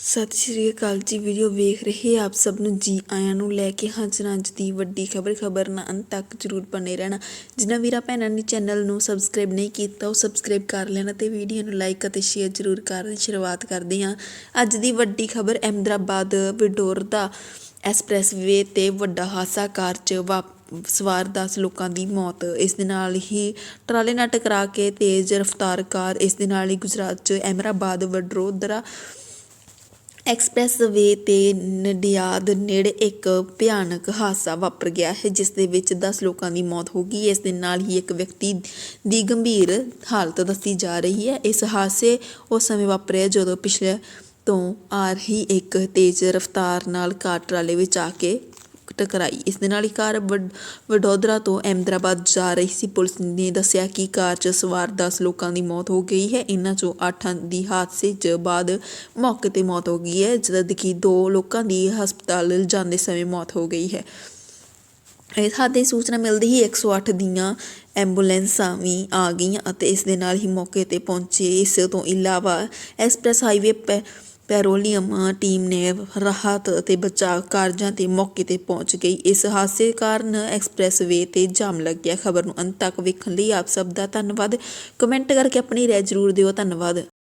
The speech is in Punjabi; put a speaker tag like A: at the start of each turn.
A: ਸਤਿ ਸ਼੍ਰੀ ਅਕਾਲ ਜੀ, ਵੀਡੀਓ ਵੇਖ ਰਹੇ ਆਪ ਸਭ ਨੂੰ ਜੀ ਆਇਆਂ ਨੂੰ ਲੈ ਕੇ ਹਾਜ਼ਰ ਅੱਜ ਦੀ ਵੱਡੀ ਖਬਰ ਖਬਰ ਨਾਲ ਅੰਤ ਤੱਕ ਜਰੂਰ ਬਣੇ ਰਹਿਣਾ। ਜਿਨ੍ਹਾਂ ਵੀਰਾਂ ਭੈਣਾਂ ਨੇ ਚੈਨਲ ਨੂੰ ਸਬਸਕ੍ਰਾਈਬ ਨਹੀਂ ਕੀਤਾ, ਉਹ ਸਬਸਕ੍ਰਾਈਬ ਕਰ ਲੈਣਾ ਤੇ ਵੀਡੀਓ ਨੂੰ ਲਾਈਕ ਅਤੇ ਸ਼ੇਅਰ ਜਰੂਰ ਕਰਨ ਦੀ ਸ਼ੁਰੂਆਤ ਕਰਦੇ ਹਾਂ। ਅੱਜ ਦੀ ਵੱਡੀ ਖਬਰ, ਅਹਿਮਦਾਬਾਦ ਵਿਡੋਰ ਦਾ ਐਕਸਪ੍ਰੈਸਵੇ ਤੇ ਵੱਡਾ ਹਾਦਸਾ, ਕਾਰ 'ਚ ਵਾਪ, ਸਵਾਰ 10 ਲੋਕਾਂ ਦੀ ਮੌਤ। ਇਸ ਦੇ ਨਾਲ ਹੀ ਟਰਾਲੇ ਨਾਲ ਟਕਰਾ ਕੇ ਤੇਜ਼ ਰਫ਼ਤਾਰ ਕਾਰ ਇਸ ਦੇ ਨਾਲ ਹੀ ਗੁਜਰਾਤ 'ਚ ਅਹਿਮਦਾਬਾਦ ਵਡੋਦਰਾ ਐਕਸਪ੍ਰੈਸਵੇ ਤੇ ਨਡਿਆਦ ਨੇੜੇ ਇੱਕ ਭਿਆਨਕ ਹਾਦਸਾ ਵਾਪਰ ਗਿਆ ਹੈ, ਜਿਸ ਦੇ ਵਿੱਚ 10 ਲੋਕਾਂ ਦੀ ਮੌਤ ਹੋ ਗਈ। ਇਸ ਦੇ ਨਾਲ ਹੀ ਇੱਕ ਵਿਅਕਤੀ ਦੀ ਗੰਭੀਰ ਹਾਲਤ ਦੱਸੀ ਜਾ ਰਹੀ ਹੈ। ਇਸ ਹਾਦਸੇ ਉਸ ਸਮੇਂ ਵਾਪਰਿਆ ਜਦੋਂ ਪਿਛਲੇ ਤੋਂ ਆ ਰਹੀ ਇੱਕ ਤੇਜ਼ ਰਫ਼ਤਾਰ ਨਾਲ ਕਾਰ ਟਰਾਲੇ ਵਿੱਚ ਆ ਕੇ ਟਕਰਾਈ ਇਸ ਦੇ ਨਾਲ ਹੀ ਕਾਰ ਵਡੋਦਰਾ ਤੋਂ ਅਹਿਮਦਾਬਾਦ ਜਾ ਰਹੀ ਸੀ। ਪੁਲਿਸ ਨੇ ਦੱਸਿਆ ਕਿ ਕਾਰ 'ਚ ਸਵਾਰ 10 ਲੋਕਾਂ ਦੀ ਮੌਤ ਹੋ ਗਈ ਹੈ। ਇਹਨਾਂ 'ਚੋਂ 8 ਦੀ ਹਾਦਸੇ 'ਚ ਬਾਅਦ ਮੌਕੇ ਤੇ ਮੌਤ ਹੋ ਗਈ ਹੈ, ਜਦ ਕਿ ਦੋ ਲੋਕਾਂ ਦੀ ਹਸਪਤਾਲ ਜਾਂਦੇ ਸਮੇਂ ਮੌਤ ਹੋ ਗਈ ਹੈ। ਇਸ ਹਾਦਸੇ ਸੂਚਨਾ ਮਿਲਦੀ ਹੀ 108 ਦੀਆਂ ਐਂਬੂਲੈਂਸਾਂ ਵੀ ਆ ਗਈਆਂ ਅਤੇ ਇਸ ਦੇ ਨਾਲ ਹੀ ਮੌਕੇ ਤੇ ਪਹੁੰਚੇ। ਇਸ ਤੋਂ ਇਲਾਵਾ ਐਕਸਪ੍ਰੈਸ ਹਾਈਵੇ ਪੈ ਪੈਰੋਲੀਅਮ ਟੀਮ ਨੇ ਰਾਹਤ ਅਤੇ ਬਚਾਅ ਕਾਰਜਾਂ ਤੇ ਮੌਕੇ ਤੇ ਪਹੁੰਚ ਗਈ। ਇਸ ਹਾਦਸੇ ਕਾਰਨ ਐਕਸਪ੍ਰੈਸਵੇ ਤੇ ਜਾਮ ਲੱਗ ਗਿਆ। ਖਬਰ ਨੂੰ ਅੰਤ ਤੱਕ ਵੇਖਣ ਲਈ ਆਪ ਸਭ ਦਾ ਧੰਨਵਾਦ। ਕਮੈਂਟ ਕਰਕੇ ਆਪਣੀ ਰਾਏ ਜ਼ਰੂਰ ਦਿਓ। ਧੰਨਵਾਦ।